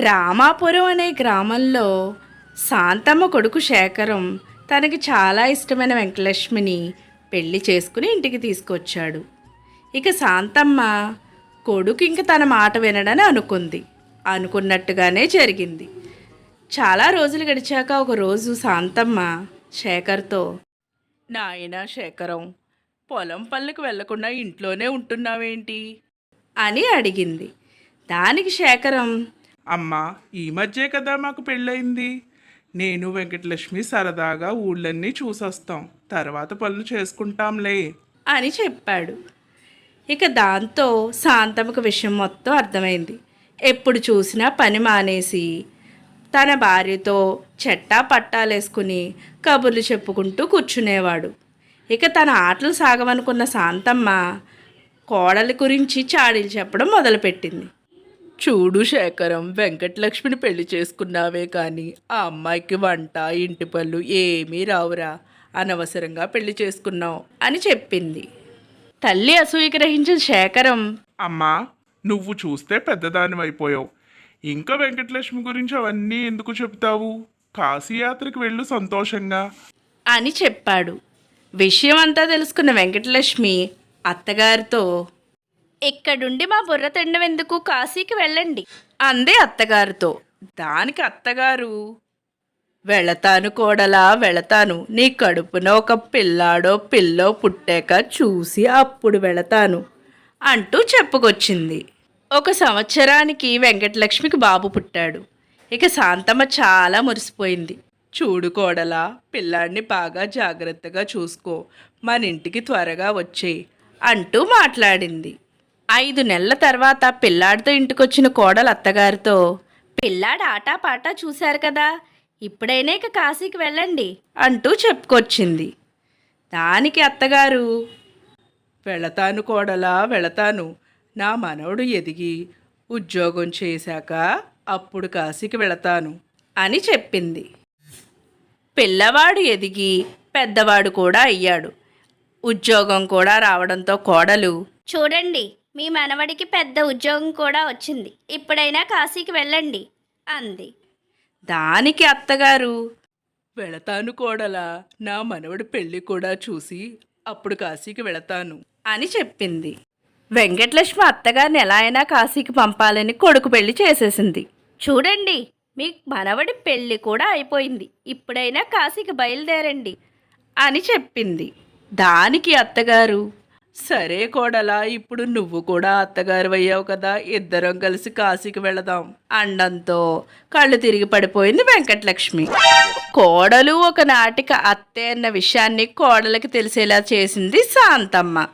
రామాపురం అనే గ్రామంలో శాంతమ్మ కొడుకు శేఖరం తనకి చాలా ఇష్టమైన వెంకటలక్ష్మిని పెళ్ళి చేసుకుని ఇంటికి తీసుకొచ్చాడు. ఇక శాంతమ్మ కొడుకు ఇంక తన మాట వినడని అనుకుంది. అనుకున్నట్టుగానే జరిగింది. చాలా రోజులు గడిచాక ఒక రోజు శాంతమ్మ శేఖర్తో నాయన శేఖరం పొలం పనులకు వెళ్ళకుండా ఇంట్లోనే ఉంటున్నావేంటి? అని అడిగింది. దానికి శేఖరం అమ్మా ఈ మధ్యే కదా మాకు పెళ్ళయింది. నేను వెంకటలక్ష్మి సరదాగా ఊళ్ళన్నీ చూసొస్తాం. తర్వాత పనులు చేసుకుంటాంలే. అని చెప్పాడు. ఇక దాంతో శాంతమ్మకు విషయం మొత్తం అర్థమైంది. ఎప్పుడు చూసినా పని మానేసి తన భార్యతో చెట్టా పట్టాలేసుకుని కబుర్లు చెప్పుకుంటూ కూర్చునేవాడు. ఇక తన ఆటలు సాగమనుకున్న శాంతమ్మ కోడలి గురించి చాడీలు చెప్పడం మొదలుపెట్టింది. చూడు శేఖరం వెంకటలక్ష్మిని పెళ్ళి చేసుకున్నావే కానీ ఆ అమ్మాయికి వంట ఇంటి పళ్ళు ఏమీ రావురా. అనవసరంగా పెళ్ళి చేసుకున్నావు అని చెప్పింది. తల్లి అసూయ గ్రహించిన శేఖరం అమ్మా నువ్వు చూస్తే పెద్దదానివైపోయావు. ఇంకా వెంకటలక్ష్మి గురించి అవన్నీ ఎందుకు చెప్తావు? కాశీయాత్రకు వెళ్ళు సంతోషంగా. అని చెప్పాడు. విషయం అంతా తెలుసుకున్న వెంకటలక్ష్మి అత్తగారితో ఇక్కడుండి మా బుర్ర తిండం ఎందుకు కాశీకి వెళ్ళండి. అందే అత్తగారితో. దానికి అత్తగారు వెళతాను కోడలా వెళతాను. నీ కడుపున ఒక పిల్లాడో పిల్లో పుట్టాక చూసి అప్పుడు వెళతాను అంటూ చెప్పుకొచ్చింది. ఒక సంవత్సరానికి వెంకటలక్ష్మికి బాబు పుట్టాడు. ఇక శాంతమ్మ చాలా మురిసిపోయింది. చూడు కోడలా పిల్లాడిని బాగా జాగ్రత్తగా చూసుకో. మన ఇంటికి త్వరగా వచ్చేయి అంటూ మాట్లాడింది. ఐదు నెలల తర్వాత పిల్లాడితో ఇంటికొచ్చిన కోడలు అత్తగారితో పిల్లాడు ఆటాపాటా చూశారు కదా ఇప్పుడైనా ఇక కాశీకి వెళ్ళండి అంటూ చెప్పుకొచ్చింది. దానికి అత్తగారు వెళతాను కోడలా వెళతాను. నా మనవడు ఎదిగి ఉద్యోగం చేశాక అప్పుడు కాశీకి వెళతాను అని చెప్పింది. పిల్లవాడు ఎదిగి పెద్దవాడు కూడా అయ్యాడు. ఉద్యోగం కూడా రావడంతో కోడలు చూడండి మీ మనవడికి పెద్ద ఉద్యోగం కూడా వచ్చింది. ఇప్పుడైనా కాశీకి వెళ్ళండి అంది. దానికి అత్తగారు? వెళతాను కోడలా. నా మనవడి పెళ్ళి కూడా చూసి అప్పుడు కాశీకి వెళతాను అని చెప్పింది. వెంకటలక్ష్మి అత్తగారిని ఎలా అయినా కాశీకి పంపాలని కొడుకు పెళ్ళి చేసేసింది. చూడండి మీ మనవడి పెళ్ళి కూడా అయిపోయింది. ఇప్పుడైనా కాశీకి బయలుదేరండి అని చెప్పింది. దానికి అత్తగారు? సరే కోడలా ఇప్పుడు నువ్వు కూడా అత్తగారు అయ్యావు కదా. ఇద్దరం కలిసి కాశీకి వెళదాం. అండంతో కళ్ళు తిరిగి పడిపోయింది వెంకటలక్ష్మి. కోడలు ఒక నాటిక అత్తే అన్న విషయాన్ని కోడలకి తెలిసేలా చేసింది శాంతమ్మ.